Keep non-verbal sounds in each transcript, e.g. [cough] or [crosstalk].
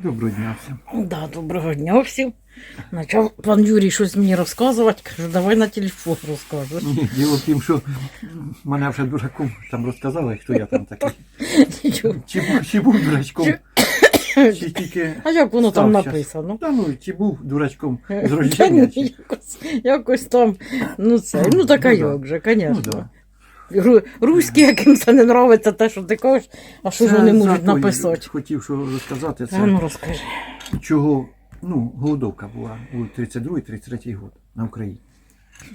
Доброго дня всім. Да, доброго дня всім. Почав пан Юрій щось мені розказувати, каже, давай на телефон розкажеш. Ні, діло в тім, що мене вже дураком там розказали, хто я там такий. Чи, був- чи був дурачком, чи тільки. А як воно там щас. написано? Та ну, чи був дурачком з рождення, якось, якось там, ну це, ну така Ну, да. як же, Ну, звісно. да. Ру- Руські, яким це не нравиться, те, що ти кажеш, а що ж вони можуть написати? Хотів що розказати, А ну це розкажи. чого ну, голодовка була у 32-33 год на Україні.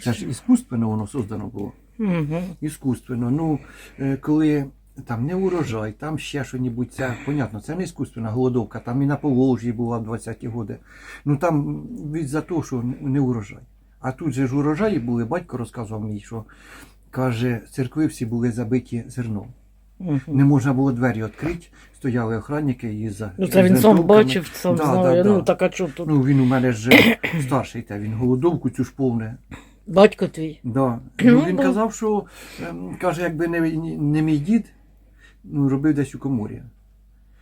Це ж іскусственно воно создано було. Угу. іскусственно. Ну, е, коли там не урожай, там ще що-небудь, це понятно, це не іскусственна голодовка, там і на Поволжі була в 20-ті роки. Ну там від за того, що не урожай. А тут же ж урожаї були, батько розказував мій, що каже, церкви всі були забиті зерном. Угу. Не можна було двері відкрити, стояли охранники і за. Ну це він сам бачив, сам Да, знає. да, Ну так а що тут? Ну він у мене ж старший, та він голодовку цю ж повне Батько твій. Да. [clears throat] Ну, Ну, він казав, що ем, каже, якби не, не мій дід, ну, робив десь у коморі.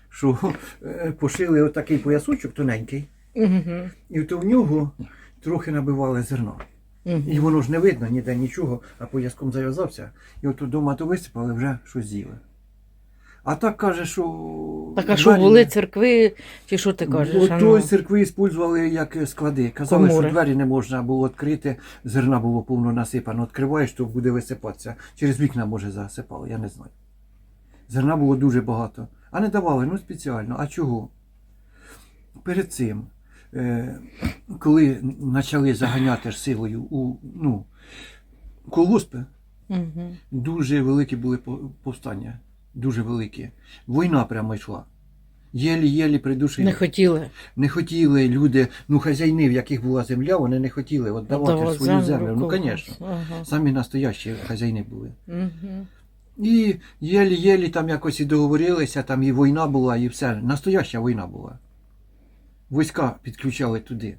Що е, пошили отакий поясочок тоненький, Угу. і то в нього трохи набивали зерно. Угу. І воно ж не видно ніде нічого, а пояском зав'язався. І от вдома то висипали, вже щось з'їли. А так каже, що. Так а що двері були церкви, чи що ти кажеш? От а то ну? церкви використовували як склади. Казали, Комори. що двері не можна було відкрити, зерна було повно насипано. Відкриваєш, то буде висипатися. Через вікна, може, засипали, я не знаю. Зерна було дуже багато. А не давали, ну спеціально. А чого? Перед цим, коли почали заганяти ж силою у ну, колгоспи, Угу. дуже великі були повстання. Дуже великі. Війна прямо йшла. Єлі-єлі придушили. Не хотіли. Не хотіли люди, ну хазяїни, в яких була земля, вони не хотіли віддавати Отдавати свою землю. Ну, звісно. Ага. Самі настоящі хазяїни були. Угу. І єлі-єлі там якось і договорилися, там і війна була, і все. Настояща війна була. Війська підключали туди.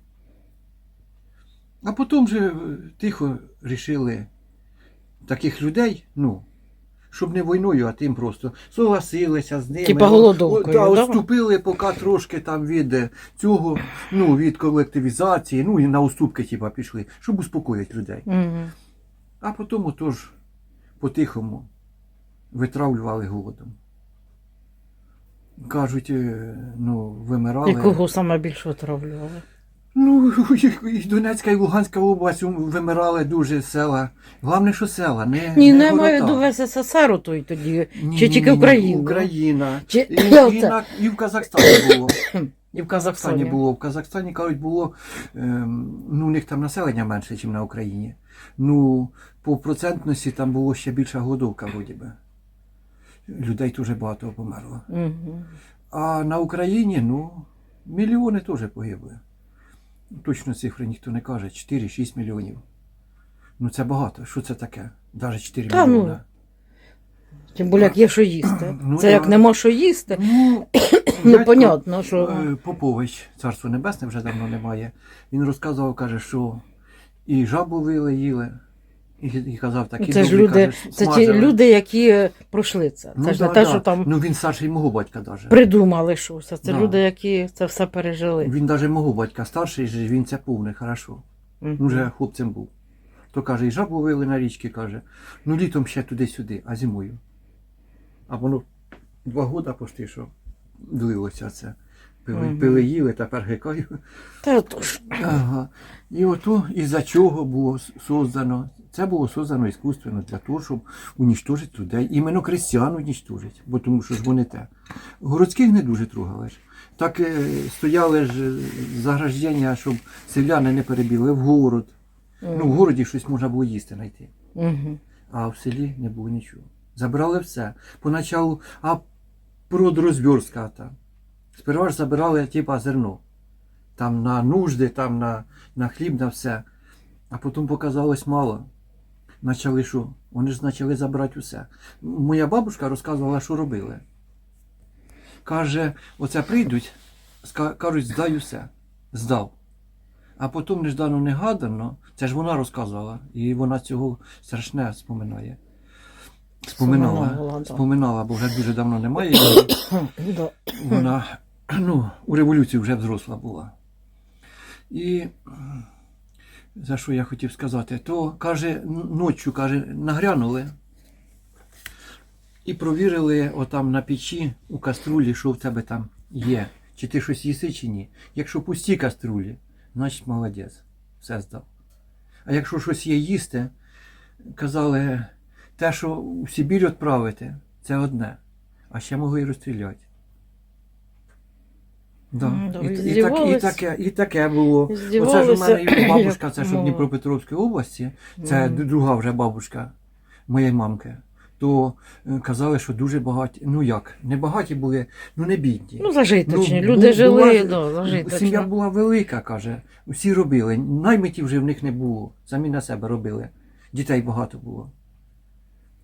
А потім же е, тихо рішили таких людей, ну, щоб не війною, а тим просто согласилися з ними. Типа голодовкою, да? да, Уступили поки трошки там від е, цього, ну, від колективізації, ну і на уступки типа, пішли, щоб успокоїти людей. Угу. А потім отож по-тихому витравлювали голодом. Кажуть, е, ну, вимирали. І кого саме більше отравлювали? Ну, [laughs] і Донецька і Луганська область вимирали дуже села. Головне, що села, не. Ні, не не маю до СССР той тоді. Ні, Чи тільки Україну? Україна. Чи І, [laughs] і, на, і в Казахстані було. [coughs] І в Казахстані. було. В Казахстані, кажуть, було, ем, ну, у них там населення менше, ніж на Україні. Ну, по процентності там було ще більша голодовка, вроді би. Людей дуже багато померло. Угу. А на Україні, ну, мільйони теж погибли. Точно цифри ніхто не каже. 4-6 мільйонів. Ну це багато. Що це таке? Навіть 4 Та ну, мільйони. Тим більше, як є що [clears throat] їсти. Ну, Це да. як нема що їсти, Ну, [clears throat] ну понятно, що. е, Попович, царство небесне вже давно немає. Він розказував, каже, що і жабу вили, їли. І, і казав такі Це ж добрі, люди, каже, це ті смажили. люди, які е, пройшли це. Це Ну, ж не те, да. що там Ну він старший мого батька навіть. придумали щось. Це Да. люди, які це все пережили. Він навіть мого батька старший, же, він це повний, хорошо. Мгм. Ну, вже хлопцем був. То каже, і жабу вили на річки, каже. Ну літом ще туди-сюди, а зимою. А воно два года пошти, що длилося це. Пили, Мгм. пили їли, тепер гикаю. Та то ж. Ага. І ото із-за чого було с- создано. Це було создано іскусственно для того, щоб унічтожити людей. Іменно крестьян унічтожити, бо тому що ж вони те. Городських не дуже трогали ж. Так е, стояли ж е, заграждення, щоб селяни не перебігли в город. Ну, в городі щось можна було їсти знайти. Угу. А в селі не було нічого. Забрали все. Поначалу, а продразверстка там. Сперва ж забирали типа зерно. Там на нужди, там на, на хліб, на все. А потім показалось мало. Почали що? Вони ж почали забирати усе. Моя бабушка розказувала, що робили. Каже, оце прийдуть, кажуть, здай усе. Здав. А потім неждано негадано, це ж вона розказувала, і вона цього страшне споминає. Споминала, Споминала, бо вже дуже давно немає. [coughs] Вона ну, у революції вже взросла була. І за що я хотів сказати, то каже, ночі, каже, нагрянули і провірили отам на печі у каструлі, що в тебе там є. Чи ти щось їси, чи ні. Якщо пусті каструлі, значить молодець, все здав. А якщо щось є їсти, казали, те, що в Сибір відправити, це одне. А ще могли і розстріляти. Да. І, і, так, і, таке, і таке було. Оце ж у мене і [clears throat] бабушка, це що в як Дніпропетровській області, це друга вже бабушка моєї мамки. То е, казали, що дуже багаті, ну як, не багаті були, ну не бідні. Ну, зажиточні. Ну, Люди бу- жили, була- да, зажиточно. Сім'я була велика, каже. Всі робили. Наймитів вже в них не було. Самі на себе робили. Дітей багато було.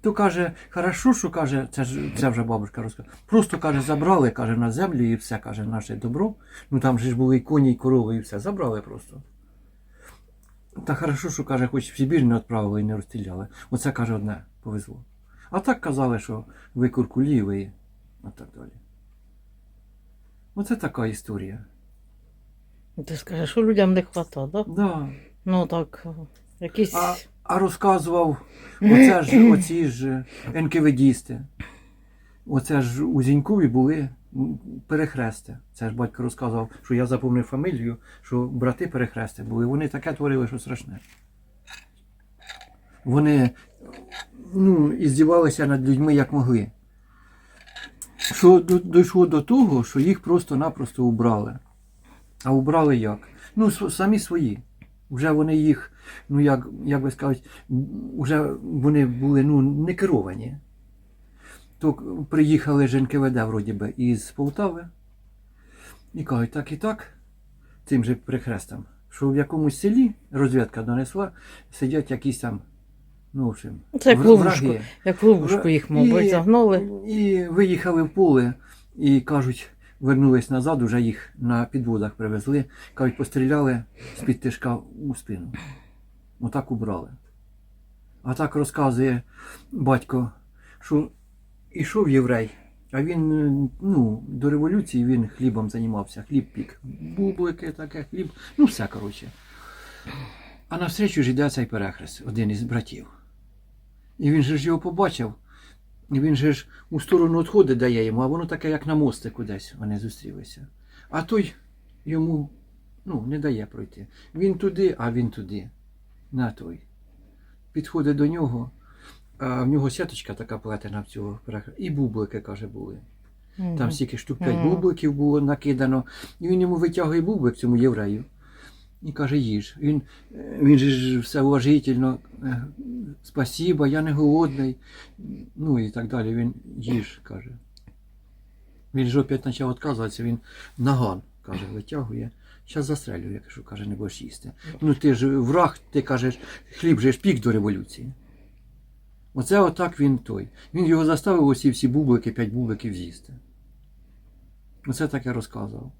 То каже, хорошо, що каже, це ж це вже бабушка розказала. Просто каже, забрали, каже, на землю і все, каже, наше добро. Ну там же ж були і коні, і корови, і все. Забрали просто. Та хорошо, що каже, хоч в Сибір не відправили і не розстріляли. Оце каже одне, повезло. А так казали, що ви куркулі, ви і так далі. Оце така історія. Ти скажеш, що людям не вистачає, да? Да. Ну так, якісь. А, а розказував оце ж, [clears throat] оці ж НКВДісти. Оце ж у Зінькові були перехрести. Це ж батько розказував, що я запомнив фамілію, що брати перехрести були. Вони таке творили, що страшне. Вони ну, і здівалися над людьми як могли. Що дійшло до того, що їх просто-напросто убрали. А убрали як? Ну, самі свої. Вже вони їх, ну як, як би сказати, вже вони були ну, не керовані. То приїхали ж НКВД вроді би із Полтави і кажуть, так і так, цим же прихрестам, що в якомусь селі розвідка донесла, сидять якісь там, ну, в Це як ловушку. Як ловушку їх, мабуть, І- загнали. І виїхали в поле і кажуть, вернулись назад, уже їх на підводах привезли. Кажуть, постріляли з-під тишка у спину. Отак убрали. А так розказує батько, що ішов єврей, а він е, ну, до революції він хлібом займався, хліб пік. Бублики, таке, хліб, ну все коротше. А навстрічу ж йде цей перехрест, один із братів. І він же ж його побачив. І він же ж у сторону відходить дає йому, а воно таке, як на мостику десь вони зустрілися. А той йому ну, не дає пройти. Він туди, а він туди. На той. Підходить до нього, а в нього сіточка така плетена в цього. І бублики, каже, були. Там стільки штук п'ять бубликів було накидано. І він йому витягує бублик цьому єврею. І каже, їж. Він, е, він же ж все уважительно. е, Спасіба, я не голодний. Ну і так далі. Він їж, каже. Він ж опять почав відказуватися, він наган, каже, витягує. Зараз застрелю, я кажу, каже, не будеш їсти. Ну ти ж враг, ти кажеш, хліб же ж пік до революції. Оце отак він той. Він його заставив усі всі бублики, п'ять бубликів з'їсти. Оце так я розказував.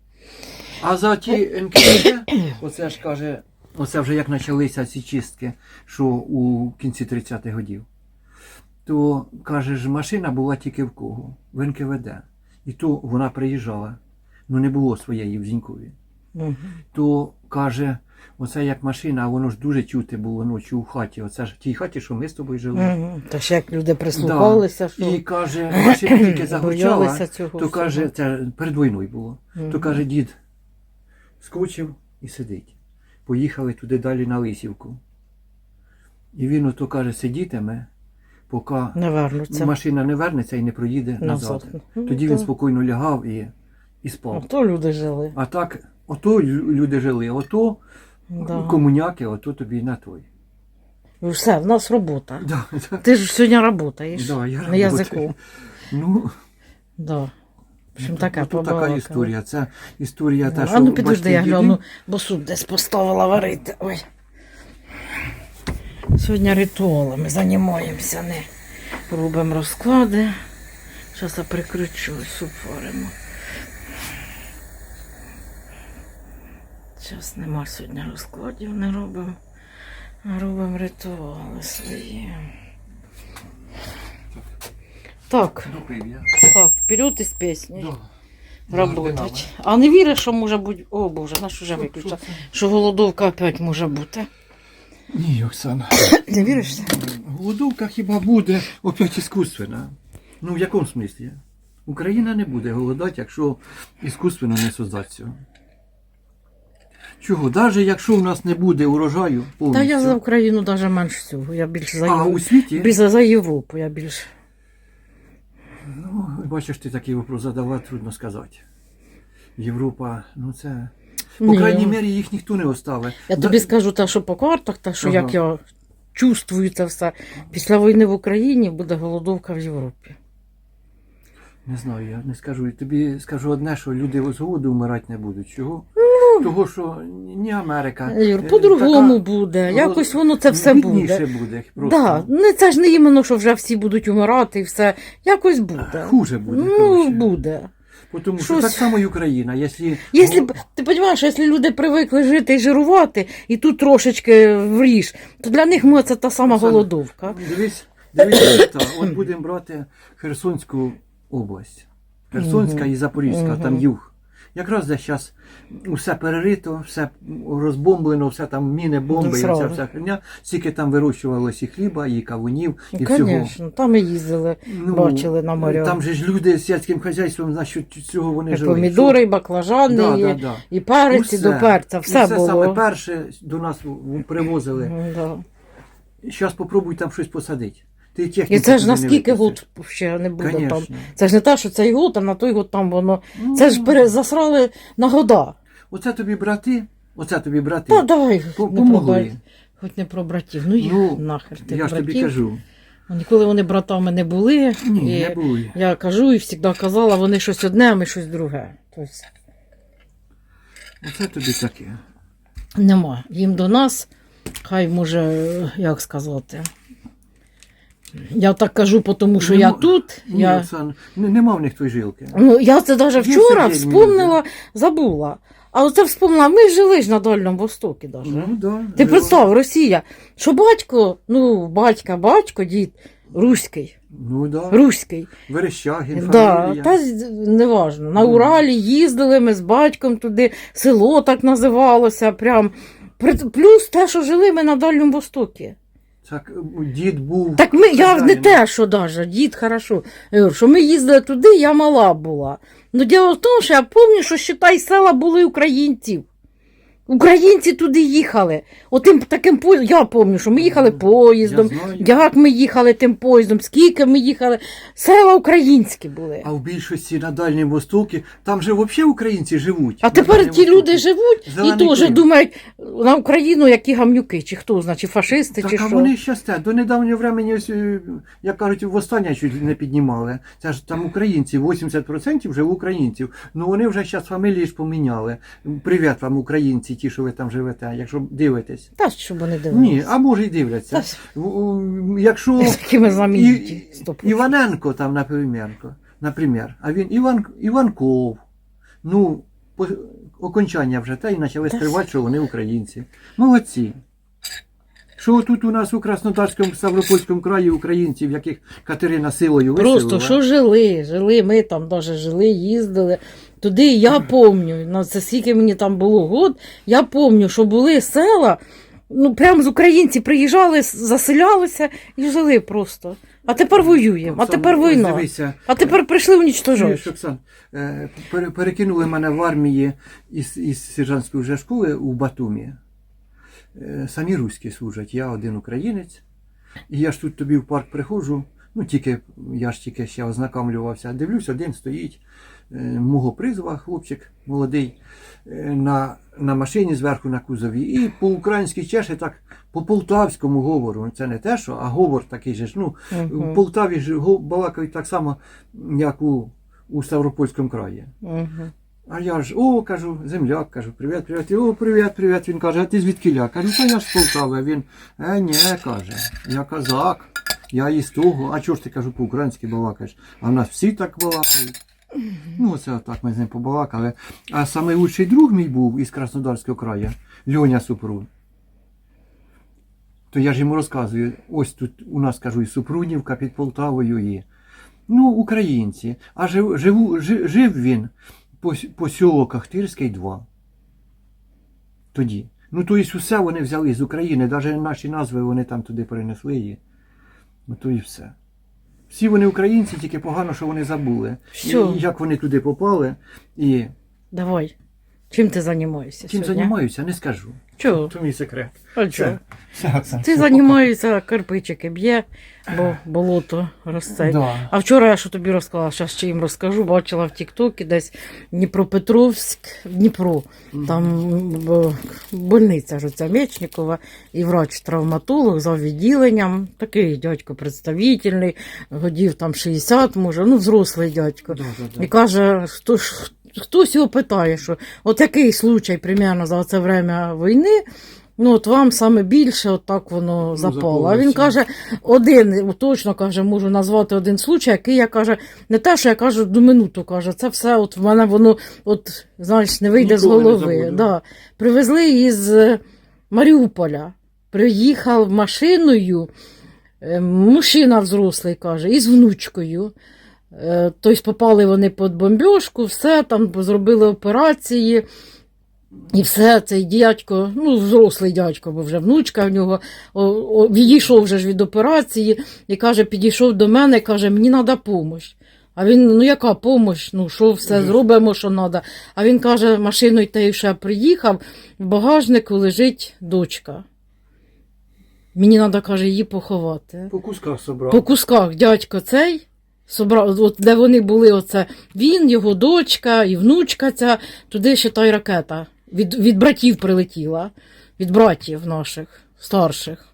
А за ті НКВД, оце ж каже, оце вже як почалися ці чистки, що у кінці 30-х годів, то каже ж, машина була тільки в кого? В НКВД. І то вона приїжджала. Ну не було своєї в Зінькові. То каже, оце як машина, а воно ж дуже чути було ночі у хаті. Оце ж в тій хаті, що ми з тобою жили. Та ще як люди прислухалися, що І каже, [laughs] машина тільки загучала, то каже, всього. це перед війною було. То каже, дід скочив і сидить. Поїхали туди далі на Лисівку. І він ото каже, сидітиме, поки не машина не вернеться і не проїде назад. Назад. Ну, Тоді він то- спокійно лягав і, і спав. Ото люди жили. А так, ото люди жили, ото Да. комуняки, ото тобі на той. Все, в нас робота. [laughs] Да, да, Ти ж сьогодні працюєш да, я на язику. [laughs] Ну, Да. В общем, така ото така історія. Це історія та, А що ну підожди, я гляну, бо суп десь поставила варити. Ой. Сьогодні ритуалами займаємося, не робимо розклади. Зараз я прикручу, суп варимо. Зараз нема сьогодні розкладів, не робимо. Робимо ритуали свої. Так, я. так, вперед із пісні. Да. работать. А не віриш, що може бути. О Боже, наш уже виключила. Що голодовка опять може бути. Ні, Оксана. [coughs] Не віриш? Голодовка хіба буде опять іскусственна. Ну, в якому смислі? Україна не буде голодати, якщо іскусственно не создать цього. Чого? Навіть якщо в нас не буде урожаю Та я за Україну навіть менше цього. Я більше за А Європу. у світі? Більше за Європу, я більше. Ну, бачиш, ти такий вопрос задавав, трудно сказати. Європа, ну це. По Ні. крайній мірі їх ніхто не оставить. Я Да- тобі скажу те, що по картах, те, що Ага. як я чувствую це все. Після війни в Україні буде голодовка в Європі. Не знаю, я не скажу. Тобі скажу одне, що люди з голоду вмирати не будуть. Чого? Того, що ні Америка. Юр, е, по-другому така буде. Якось воно це все буде. буде. Просто. Да, не це ж не іменно, що вже всі будуть умирати і все. Якось буде. Хуже буде. Ну, коротше. буде. Тому що Щось- так само і Україна. Якщо, Якщо ти розумієш, якщо люди привикли жити і жирувати, і тут трошечки вріж, то для них може це та сама голодовка. Дивись, дивись, от будемо брати Херсонську область. Херсонська і Запорізька, там юг. Якраз де зараз усе перерито, все розбомблено, все там міни, бомби, Ну, і сразу. оця вся херня. Стільки там вирощувалось і хліба, і кавунів, і Ну, всього. Звісно, там ми їздили, Ну, бачили на моря. Там же ж люди з сільським хазяйством що цього вони І жили. помідори, і баклажани, Да, і, да, да. і перець, і до перця. І Все це було. саме перше до нас привозили. Мгм, Да. Зараз попробуй там щось посадити. Ти техніку І це ж туди на не скільки випустиш. год ще не буде там. Конечно. Це ж не те, що цей год, а на той год там воно. Ну, Це ж пере- засрали на года. Оце тобі брати, оце тобі брати. Та давай, По- не помогли. хоч не про братів. Ну їх Ну, нахер тих Я ж тобі кажу. Ніколи вони братами не були. Ні, і не були. Я кажу і завжди казала, вони щось одне, а ми щось друге. Тобто Оце тобі таке. нема. Їм до нас, хай може, як сказати. Я так кажу, тому що я тут. Ні, Я... Оксан, нема в них той жилки. Ну, я це навіть вчора вспомнила, забула. А оце вспомнила, ми жили ж на Дальньому Востокі даже. Ну, да, Ти жила. представ, Росія, що батько, ну, батька, батько, дід, руський, Ну да. руський. Верещагін, Да, та неважно. На. Уралі їздили ми з батьком туди, село так називалося. Прям. Плюс те, що жили ми на Дальньому Востокі. Так, дід був. Так ми, я не те, що даже, дід хорошо. Я говорю, що ми їздили туди, я мала була. Ну діло в тому, що я пам'ятаю, що считай, села були українців. Українці туди їхали. Отим таким поїздом, я пам'ятаю, що ми їхали поїздом. Я знаю. Як ми їхали тим поїздом, скільки ми їхали. Села українські були. А в більшості на Дальньому Востокі, там же взагалі українці живуть. А на тепер Дальньому ті Востокі. люди живуть Зелений і теж Крим. думають на Україну, які гамнюки, чи хто, значить, фашисти, Так, чи а що. вони щас те, до недавнього времени, ось, е, як кажуть, востаннє чуть не піднімали. Це ж там українці, 80% вже українців. Ну вони вже зараз фамілії ж поміняли. Привіт вам, українці, ті, що ви там живете, якщо дивитесь. Та щоб вони дивилися. Ні, а може й дивляться. Та, Якщо. [laughs] І- Іваненко там, наприклад, а він Іван, Іванков, ну, по, окончання вже та й почали скривати, що вони українці. Молодці. Що тут у нас у Краснодарському Ставропольському краї українців, яких Катерина силою виселила? Просто що жили, жили, ми там навіть жили, їздили. Туди я пам'ятаю, ну це скільки мені там було год, я пам'ятаю, що були села, ну прямо з українці приїжджали, заселялися і жили просто. А тепер воюємо, а тепер війна. Дивися, А тепер прийшли унічтожати. Чуєш, Оксан, е, пере- перекинули мене в армії із, із сержантської вже школи у Батумі. Е, Самі руські служать, я один українець. І я ж тут тобі в парк приходжу, ну тільки я ж тільки ще ознакомлювався. Дивлюсь, один стоїть мого призова, хлопчик молодий, е, на, на машині зверху на кузові. І по-українськи чеше так по полтавському говору. Це не те, що, а говор такий же ж. Ну, Мгм. в Полтаві ж балакають так само, як у, у Ставропольському краї. Мгм. А я ж, о, кажу, земляк, кажу, привіт, привіт. О, привіт, привіт. Він каже, а ти звідкиля? Кажу, та я ж з Полтави. Він, е, ні, каже, я казак, я із того. А чого ж ти кажу, по-українськи балакаєш? А в нас всі так балакають. Ну, це так ми з ним побалакали. А лучший друг мій був із Краснодарського краю, Льоня Супрун. То я ж йому розказую, ось тут у нас кажу, і Супрунівка під Полтавою і. Ну, українці. А жив, живу, жи- жив він пос- посілок Ахтирський 2. Тоді. Ну, то є усе вони взяли з України, навіть наші назви вони там туди перенесли її. Ну, то і все. Всі вони українці, тільки погано, що вони забули. Що? І як вони туди попали, і Давай. Чим ти займаєшся? чим сьогодні? займаюся, не скажу. Чого? То мій секрет. А чого? Все, все, Оксан, Ти все, займаєшся, кирпичики б'є, бо болото росте. Да. А вчора я що тобі розказала, зараз ще їм розкажу, бачила в Тіктокі десь Дніпропетровськ, Дніпро, там больниця ж Мечникова, і врач-травматолог за відділенням, такий дядько представительний, годів там 60, може, ну взрослий дядько. Да, да, да. І каже, хто ж. Хтось його питає, що от який случай примерно за це время війни, ну от вам саме більше от так воно запало. А він каже, один, точно каже, можу назвати один случай, який я каже, не те, що я кажу до минуту, каже, це все от в мене воно, от, знаєш, не вийде Ніколи з голови. да. Привезли із е, Маріуполя. Приїхав машиною, е, мужчина взрослий каже, із внучкою. Е, Тобто попали вони під бомбьошку, все, там зробили операції. І все, цей дядько, ну, взрослий дядько, бо вже внучка в нього, о, о, відійшов вже ж від операції і каже, підійшов до мене, каже, мені треба допомога. А він, ну яка допомога? Ну, що все зробимо, що треба. А він каже, машиною те ще приїхав, в багажнику лежить дочка. Мені треба, каже, її поховати. По кусках собрав. По кусках дядько цей. От де вони були, оце він, його дочка і внучка ця, туди ще та й ракета. Від, від братів прилетіла, від братів наших, старших.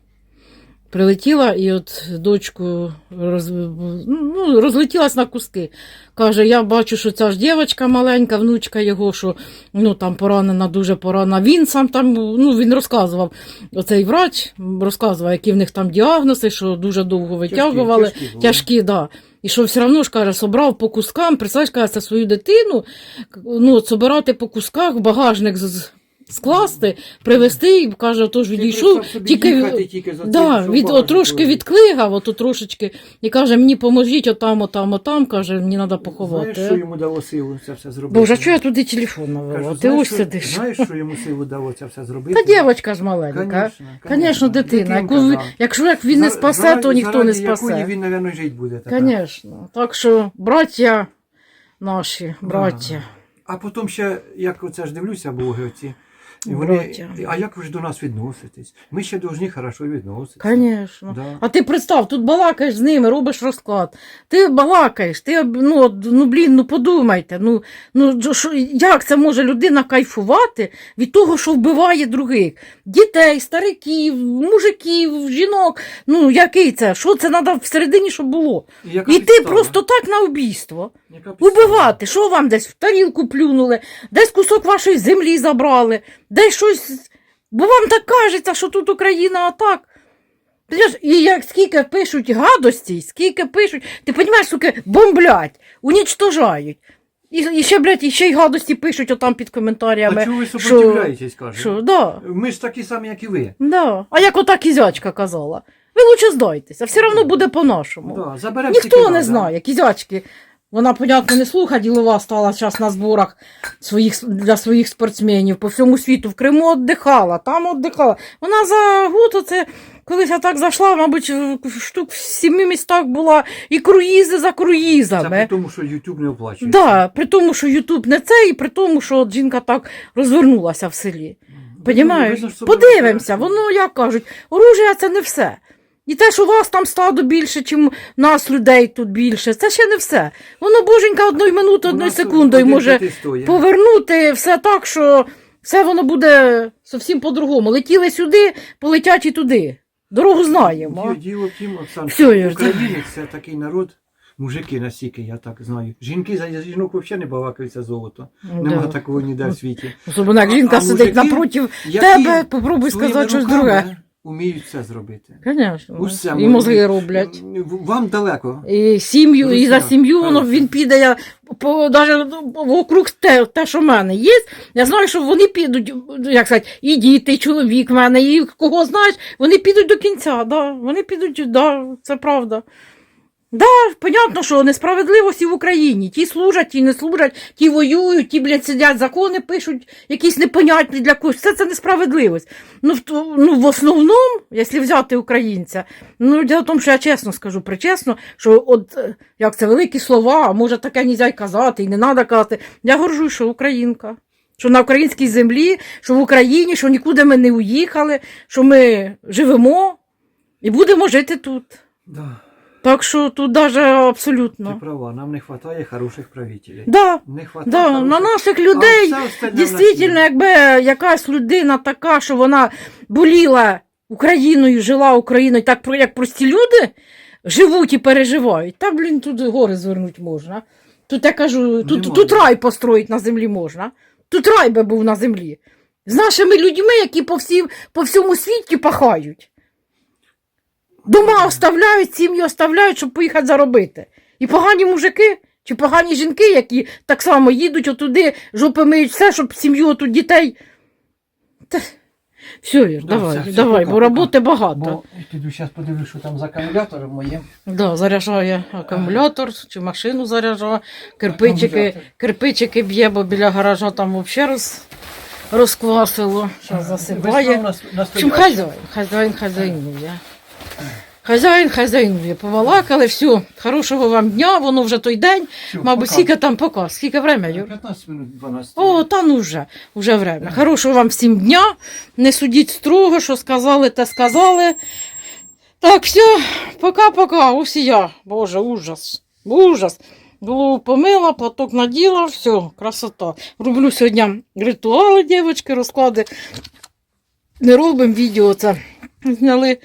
Прилетіла і от дочку роз, ну, розлетілась на куски. Каже, я бачу, що ця ж дівчинка маленька, внучка його, що ну, там поранена, дуже поранена. Він сам там, ну, він розказував, оцей врач розказував, які в них там діагнози, що дуже довго витягували. Тяжкі, тяжкі. Тяжкі, да. І що все одно ж каже, собрав по кускам, представляєш, каже, свою дитину, ну, собирати по кусках, багажник з- скласти, привезти, і каже, тож Ти відійшов, тільки, тільки за да, від, трошки відклигав, ото трошечки, і каже, мені поможіть отам, отам, отам, каже, мені треба Знаєш, поховати. що йому дало силу це все зробити? Боже, а чого я туди телефон навела? Кажу, Ти знаєш, ось що- сидиш. Знаєш, що йому силу дало це все зробити? Та дівчинка ж маленька. Конечно, Звісно, дитина. Дитинка, Яку, ви- да. якщо як він не За- спасе, заради- то ніхто не заради якої спасе. він, мабуть, жити буде. Звісно. Так що, браття наші, браття. А потім ще, як оце ж дивлюся, блоги оці. І Браття. вони, а як ви ж до нас відноситесь? Ми ще повинні хорошо відноситися. Звісно. Да. А ти представ, тут балакаєш з ними, робиш розклад. Ти балакаєш, ти ну, от, ну блін, ну подумайте. Ну, ну джо- що, як це може людина кайфувати від того, що вбиває других? Дітей, стариків, мужиків, жінок. Ну який це? Що це треба всередині, щоб було? І, яка ти підстава? просто так на убійство. Яка підстава? Убивати, що вам десь в тарілку плюнули, десь кусок вашої землі забрали, десь щось. Бо вам так кажеться, що тут Україна атак. І як скільки пишуть гадості, скільки пишуть, ти розумієш, суки, бомблять, унічтожають. І, і ще, блядь, і ще й гадості пишуть отам під А коментарями. чого ви супротивляєтесь, каже? Що, да, Ми ж такі самі, як і ви. да. А як ота кізячка казала, ви лучше здайтеся, все одно буде по-нашому. Да, Ніхто не знає, кізячки. Вона, понятно, не слуха ділова стала зараз на зборах своїх, для своїх спортсменів по всьому світу. В Криму віддихала, там віддихала. Вона за год оце, колись я так зайшла, мабуть, в штук в сіми містах була і круїзи за Це круїзами. при тому, що YouTube не оплачує. Да, при тому, що Ютуб не це, і при тому, що от жінка так розвернулася в селі. Понімаєш? Подивимося, воно, як кажуть, оружие це не все. І те, що у вас там стадо більше, ніж нас людей тут більше, це ще не все. Воно боженька одної минути, одної секундою може повернути все так, що все воно буде зовсім по-другому. Летіли сюди, полетять і туди. Дорогу знаємо. Діло, діло тім, Оксан, українець це такий народ, мужики настільки, я так знаю. Жінки за жінок взагалі не балакаються золото. Нема такого ніде в світі. Особливо як жінка сидить мужики, напротив тебе, попробуй сказати щось друге. Уміють все зробити. Звісно. Усе І мозги роблять. Вам далеко. І сім'ю, і за сім'ю воно він піде. Я по навіть вокруг те, те, що в мене є. Я знаю, що вони підуть, як сказати, і діти, і чоловік в мене, і кого знаєш, вони підуть до кінця. Да, вони підуть, да, це правда. Да, понятно, що несправедливості в Україні. Ті служать, ті не служать, ті воюють, ті, блядь, сидять, закони пишуть, якісь непонятні для когось. Все це несправедливість. Ну, в, ну, в основному, якщо взяти українця, ну, діло в тому, що я чесно скажу, причесно, що от, е, як це великі слова, може таке нельзя й казати, і не треба казати. Я горжусь, що українка. Що на українській землі, що в Україні, що нікуди ми не уїхали, що ми живемо і будемо жити тут. Да, Так що тут даже ти абсолютно. права, нам не вистачає хороших правителів. Да, Не хватає да, хороших... на наших людей дійсно, якби якась людина така, що вона боліла Україною, жила Україною, так як прості люди живуть і переживають. Та, блін, тут гори звернути можна. Тут я кажу, тут, тут рай построїти на землі можна. Тут рай би був на землі. З нашими людьми, які по, всім, по всьому світі пахають. Дома оставляють, сім'ї оставляють, щоб поїхати заробити. І погані мужики чи погані жінки, які так само їдуть отуди, жопи миють все, щоб сім'ю тут дітей. Та... Все, Ір, Да, давай, все, все, давай, пока, бо пока. роботи багато. Бо я піду зараз подивлюсь, що там з акумулятором моїм. Да, заряджає акумулятор чи машину заряджає, кирпичики, Акумулятор. кирпичики б'є, бо біля гаража там взагалі роз, розквасило. Зараз засипає. настояща. хазяїн, хазяїн хазяїнує. Хазяїн хазяїнує. Повалакали, все. Хорошого вам дня, воно вже той день. Всё, Мабуть, пока. скільки там пока, скільки время, Юр? 15 минут 12. О, та ну вже, вже время. Хорошого вам всім дня. Не судіть строго, що сказали, те сказали. Так, все, пока-пока, усія. Боже, ужас. Ужас. Голову помила, платок наділа, все, красота. Роблю сьогодні ритуали, дівчатки, розклади. Не робимо відео, це зняли.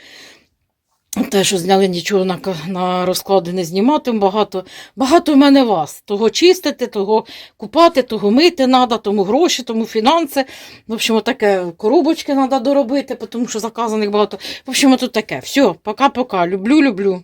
Те, що зняли нічого на, на розклади не знімати, Багато, багато в мене вас. Того чистити, того купати, того мити треба, тому гроші, тому фінанси. В общем, таке коробочки треба доробити, тому що заказаних багато. В общем, тут таке. Все, пока-пока. Люблю, люблю.